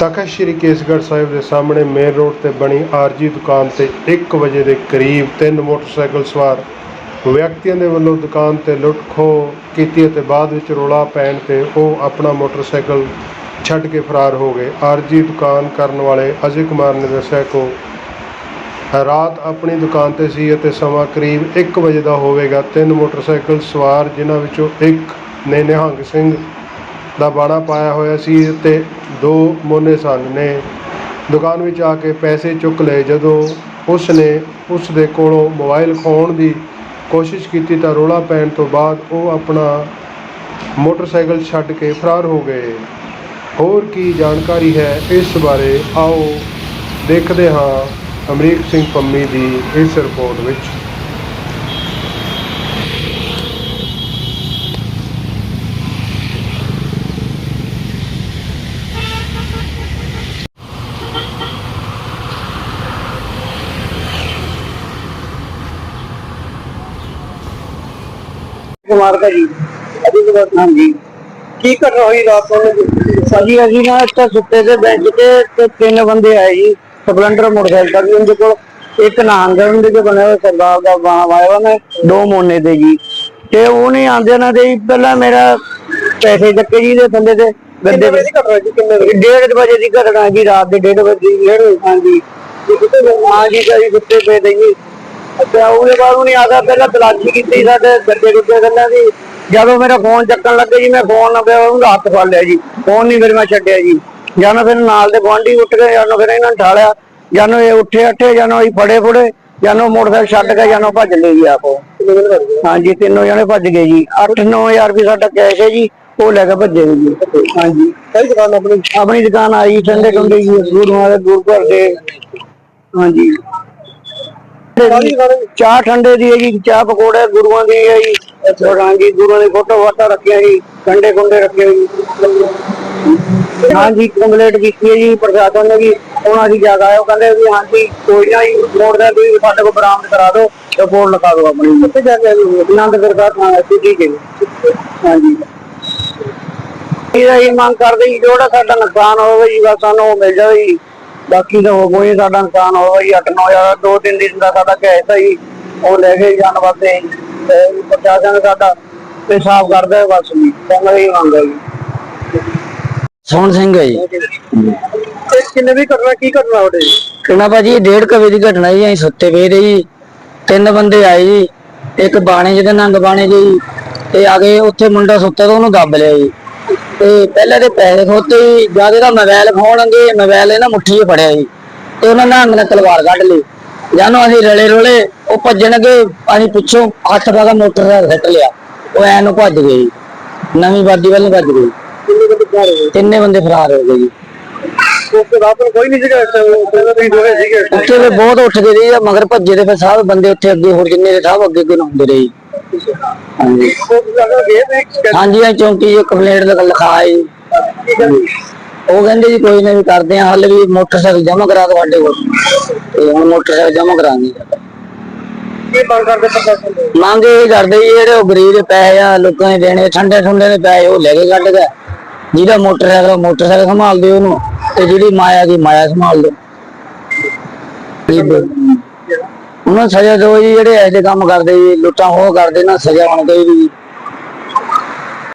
ਤਖਤ ਸ੍ਰੀ ਕੇਸਗੜ੍ਹ ਸਾਹਿਬ ਦੇ ਸਾਹਮਣੇ main road ਤੇ ਬਣੀ ਆਰਜੀ ਦੁਕਾਨ ਤੇ 1 ਵਜੇ ਦੇ ਕਰੀਬ ਤਿੰਨ ਮੋਟਰਸਾਈਕਲ ਸਵਾਰ ਵਿਅਕਤੀਆਂ ਦੇ ਵੱਲੋਂ ਦੁਕਾਨ ਤੇ ਲੁੱਟ ਖੋਹ ਕੀਤੀ ਅਤੇ ਬਾਅਦ ਵਿੱਚ ਰੋਲਾ ਪੈਣ ਤੇ ਉਹ ਆਪਣਾ ਮੋਟਰਸਾਈਕਲ ਛੱਡ ਕੇ ਫਰਾਰ ਹੋ ਗਏ। ਆਰਜੀ ਦੁਕਾਨ ਕਰਨ ਵਾਲੇ ਅਜੇ ਕੁਮਾਰ ਨੇ ਦੱਸਿਆ ਕਿ ਰਾਤ ਆਪਣੀ ਦੁਕਾਨ ਤੇ ਸੀ ਅਤੇ ਸਮਾਂ ਕਰੀਬ 1 ਵਜੇ ਦਾ ਹੋਵੇਗਾ। ਤਿੰਨ ਮੋਟਰਸਾਈਕਲ ਸਵਾਰ, ਜਿਨ੍ਹਾਂ ਵਿੱਚੋਂ ਇੱਕ ਨੇ ਨਿਹੰਗ ਸਿੰਘ ਦਾ ਬਾੜਾ ਪਾਇਆ ਹੋਇਆ ਸੀ ਤੇ ਦੋ ਮੋਨੇ ਸਨ ਨੇ ਦੁਕਾਨ ਵਿੱਚ ਆ ਕੇ ਪੈਸੇ ਚੁੱਕ ਲਏ। ਜਦੋਂ ਉਸ ਨੇ ਉਸ ਦੇ ਕੋਲੋਂ ਮੋਬਾਈਲ ਖੋਹਣ ਦੀ ਕੋਸ਼ਿਸ਼ ਕੀਤੀ ਤਾਂ ਰੋਲਾ ਪੈਣ ਤੋਂ ਬਾਅਦ ਉਹ ਆਪਣਾ ਮੋਟਰਸਾਈਕਲ ਛੱਡ ਕੇ ਫਰਾਰ ਹੋ ਗਏ। ਹੋਰ ਕੀ ਜਾਣਕਾਰੀ ਹੈ ਇਸ ਬਾਰੇ? ਆਓ ਦੇਖਦੇ ਹਾਂ ਅਮਰੀਕ ਸਿੰਘ ਪੰਮੀ ਦੀ ਇਸ ਰਿਪੋਰਟ ਵਿੱਚ। ਕੁਮਾਰ ਦਾ ਜੀ। ਅਜੀ ਕੁਮਾਰ ਹਾਂਜੀ। ਕੀ ਕਰ ਹੋਈ ਰਾਤ ਨੂੰ? ਸਾਜੀ ਅਸੀਂ ਨਾ ਇੱਥੇ ਸੁੱਤੇ ਦੇ ਬੈਂਚ ਤੇ ਤੇ ਤਿੰਨ ਬੰਦੇ ਆਏ ਜੀ ਸਪਲੈਂਡਰ ਮੋਟਰਸਾਈਕਲ ਉਹਦੇ ਕੋਲ ਇੱਕ ਨਾਂਗਾ ਉਹਦੇ ਕੇ ਬਣਿਆ ਹੋਇਆ ਸਰਦਾਰ ਦਾ ਵਾਇਆ ਵਾ ਮੈਂ ਦੋ ਮੋਨੇ ਦੇ ਜੀ। ਤੇ ਉਹ ਨਹੀਂ ਆਂਦੇ ਨਾ ਦੇ ਜੀ, ਪਹਿਲਾਂ ਮੇਰਾ ਪੈਸੇ ਚੱਕੇ ਜੀ ਦੇ ਥੱਲੇ ਤੇ ਗੱਦੇ ਵਿੱਚ ਡੇਢ ਵਜੇ ਦੀ ਘਟਨਾ ਜੀ ਰਾਤ ਦੇ ਡੇਢ ਵਜੇ ਦੀ ਡੇਢ ਵਜੇ ਹਾਂਜੀ। ਹਾਂਜੀ ਜੀ ਕੁੱਤੇ ਪਏ ਦੇ ਜੀ। ਅੱਛਾ ਉਹਦੇ ਬਾਅਦ ਉਹਨੇ ਆਦਾ ਪਹਿਲਾਂ ਤਲਾਸ਼ੀ ਕੀਤੀ ਸਾਡੇ ਗੱਡੇ ਗੁੱਡੇ ਗੱਲਾਂ ਦੀ। ਜਦੋਂ ਮੇਰਾ ਫੋਨ ਚੱਕਣ ਲੱਗੇ ਜੀ ਮੈਂ ਫੋਨ ਨਾ ਪਿਆ ਉਹਦਾ ਹੱਥ ਫੜ ਲਿਆ ਜੀ। ਫੋਨ ਨਹੀਂ ਫਿਰ ਮੈਂ ਛੱਡਿਆ ਜੀ। ਜਾਨੋ ਫਿਰ ਨਾਲ ਦੇ ਗੁਆਂਢੀ ਉੱਠ ਗਏ ਜਾਨੋ ਫਿਰ ਇਹਨਾਂ ਨੇ ਠਾਲਿਆ। ਜਾਨੋ ਇਹ ਉੱਠੇ ਅੱਠੇ ਜਾਨੋ ਅਸੀਂ ਫੜੇ ਫੜੇ ਜਾਨੋ ਮੋਟਰਸਾਈਕਲ ਛੱਡ ਕੇ ਜਾਨੋ ਭੱਜ ਲਏ ਜੀ ਆਪੋ। ਹਾਂਜੀ ਤਿੰਨੋਂ ਜਣੇ ਭੱਜ ਗਏ ਜੀ। 8-9000 ਰੁਪਏ ਸਾਡਾ ਕੈਸ਼ ਹੈ ਜੀ ਉਹ ਲੈ ਕੇ ਭੱਜੇ ਜੀ। ਹਾਂਜੀ। ਕਈ ਦੁਕਾਨ ਆਪਣੀ? ਆਪਣੀ ਦੁਕਾਨ ਆਈ ਠੰਡੇ ਠੰਡੇ ਜੀ ਗੁਰੂਆਂ ਦੇ ਗੁਰੂ ਘਰ ਦੇ। ਹਾਂਜੀ। ਚਾਹ ਠੰਡੇ ਦੀ ਹੈ ਜੀ ਚਾਹ ਪਕੌੜੇ ਗੁਰੂਆਂ ਦੀ ਹੈ ਜੀ। ਹਾਂਜੀ ਗੁਰੂਆਂ ਦੀ ਫੋਟੋ ਫਾਟਾ ਰੱਖਿਆ ਜੀ ਠੰਡੇ ਕੁੰਡੇ ਰੱਖੇ ਜੀ। ਹਾਂਜੀ ਕੰਪਲੀਟ ਕੀਤੀ ਹੈ ਜੀ ਪ੍ਰਸ਼ਾਸਨ ਨੇ ਵੀ ਉਹਨਾਂ ਦੀ ਜਗ੍ਹਾ ਹੈ। ਉਹ ਕਹਿੰਦੇ ਵੀ ਹਾਂਜੀ ਕੋਈ ਨਾ ਜੀ ਮੋੜ ਦਾ ਤੁਸੀਂ ਸਾਡੇ ਕੋਲ ਬਰਾਮਦ ਕਰਾ ਦਿਓ ਰਿਪੋਰਟ ਲਿਖਾ ਦਿਓ ਆਪਣੀ। ਕਿੱਥੇ ਜਾ ਕੇ ਆਨੰਦਗੜ੍ਹ ਦਾ ਥਾਣਾ ਸੀ ਠੀਕ ਹੈ ਜੀ। ਹਾਂਜੀ ਇਹਦਾ ਹੀ ਮੰਗ ਕਰਦੇ ਜੀ ਜਿਹੜਾ ਸਾਡਾ ਨੁਕਸਾਨ ਹੋਵੇ ਜੀ ਬਸ ਸਾਨੂੰ ਉਹ ਮਿਲ ਜਾਵੇ ਜੀ। ਬਾਕੀ ਤਾਂ ਹੋ ਕੋਈ ਸਾਡਾ ਨੁਕਸਾਨ ਹੋਵੇ ਜੀ 8-9000 ਦੋ ਤਿੰਨ ਦਿਨ ਦਾ ਸਾਡਾ ਕੈਸ਼ ਹੈ ਜੀ ਉਹ ਲੈ ਕੇ ਜਾਣ ਵਾਸਤੇ ਤੇ ਪ੍ਰਸ਼ਾਸਨ ਸਾਡਾ ਪਿਸ਼ਾਬ ਕਰਦਾ ਹੈ ਬਸ ਜੀ ਕਹਿੰਦਾ ਹੀ ਮੰਗ ਹੈ ਜੀ। ਸੋਹਣ ਸਿੰਘ ਹੈ ਜੀ। ਤੇ ਕਿੰਨੇ ਵੀ ਕਰਨਾ ਕੀ ਕਰਨਾ ਉਹਦੇ ਕਿੰਨਾ ਭਾਜੀ ਡੇਢ ਕਵੇ ਦੀ ਘਟਨਾ ਜੀ ਅਸੀਂ ਸੁੱਤੇ ਪਏ ਰਹੇ ਜੀ। ਤਿੰਨ ਬੰਦੇ ਆਏ ਜੀ ਇੱਕ ਬਾਣੇ ਜਿਹਦੇ ਨੰਗ ਬਾਣੇ ਜੀ। ਤੇ ਆ ਕੇ ਉੱਥੇ ਮੁੰਡਾ ਸੁੱਤਾ ਤਾਂ ਉਹਨੂੰ ਦੱਬ ਲਿਆ ਜੀ। ਤੇ ਪਹਿਲੇ ਤੇ ਪੈਸੇ ਖੋਤੇ ਜੀ ਜਦ ਇਹਦਾ ਮੋਬਾਈਲ ਖੋਣਗੇ ਮੋਬਾਈਲ ਇਹਨਾਂ ਮੁੱਠੀ 'ਚ ਫੜਿਆ ਜੀ ਤੇ ਉਹਨਾਂ ਨੇ ਤਲਵਾਰ ਕੱਢ ਲਈ। ਜਾਨੋ ਅਸੀਂ ਰਲੇ ਰੋਲੇ ਉਹ ਭੱਜਣਗੇ ਅਸੀਂ ਪਿੱਛੋਂ ਹੱਥ ਪਾਗਾ ਮੋਟਰਸਾਈਕਲ ਸੱਟ ਲਿਆ। ਉਹ ਐ ਨੂੰ ਭੱਜ ਗਏ ਨਵੀਂ ਬਾਦੀ ਵੱਲ ਭੱਜ ਗਏ। ਤਿੰਨੇ ਬੰਦੇ ਫਰਾਰ ਹੋ ਗਏ ਜੀ। ਬਾਅਦ ਕੋਈ ਨਹੀਂ ਸੀਗਾ ਪਹਿਲਾਂ ਤੁਸੀਂ ਦੋਵੇਂ ਸੀਗੇ। ਉੱਥੇ ਬਹੁਤ ਉੱਠ ਗਏ ਜੀ ਮਗਰ ਭੱਜੇ ਤੇ ਫਿਰ ਸਭ ਬੰਦੇ ਉੱਥੇ ਅੱਗੇ ਹੋਰ ਜਿੰਨੇ ਦੇ ਸਭ ਅੱਗੇ ਅੱਗੇ ਨੂੰ ਹੁੰਦੇ ਰਹੇ ਹਾਂਜੀ ਉਹ ਲੱਗਾ ਗਏ ਤੇ ਹਾਂਜੀ ਆ ਚੌਂਕੀ ਜੀ ਕੰਪਲੇਂਟ ਦਾ ਲਿਖਾਇਆ ਜੀ। ਉਹ ਕਹਿੰਦੇ ਜੀ ਕੋਈ ਨਾ ਵੀ ਕਰਦੇ ਆ ਹੱਲ ਵੀ ਮੋਟਰਸਾਈਕਲ ਜਮ੍ਹਾਂ ਕਰਾ ਦਿਓ ਸਾਡੇ ਕੋਲ। ਤੇ ਹੁਣ ਮੋਟਰਸਾਈਕਲ ਜਮ੍ਹਾਂ ਕਰਾਂਗੇ ਕੀ ਮੰਗ ਕਰਦੇ ਪ੍ਰਸ਼ਾਸਨ ਦੇ ਮੰਗ ਇਹ ਕਰਦੇ ਜੀ ਜਿਹੜੇ ਉਹ ਗਰੀਬ ਦੇ ਪੈਸੇ ਆ ਲੋਕਾਂ ਨੇ ਦੇਣੇ ਠੰਡੇ ਠੰਡੇ ਦੇ ਪੈਸੇ ਉਹ ਲੈ ਕੇ ਕੱਢ ਗਏ ਜਿਹਦਾ ਮੋਟਰਸਾਈਕਲ ਆ, ਮੋਟਰਸਾਈਕਲ ਸੰਭਾਲ ਦਿਓ ਉਹਨੂੰ ਤੇ ਜਿਹੜੀ ਮਾਇਆ ਦੀ ਮਾਇਆ ਸੰਭਾਲ ਦਿਓ। ਉਹਨਾਂ ਸਜ਼ਾ ਦਿਓ ਜੀ, ਜਿਹੜੇ ਇਹੋ ਜਿਹੇ ਕੰਮ ਕਰਦੇ ਜੀ ਲੁੱਟਾਂ ਹੋ ਕਰਦੇ ਨਾ ਸਜ਼ਾ ਹੋਣੀ ਚਾਹੀਦੀ ਜੀ।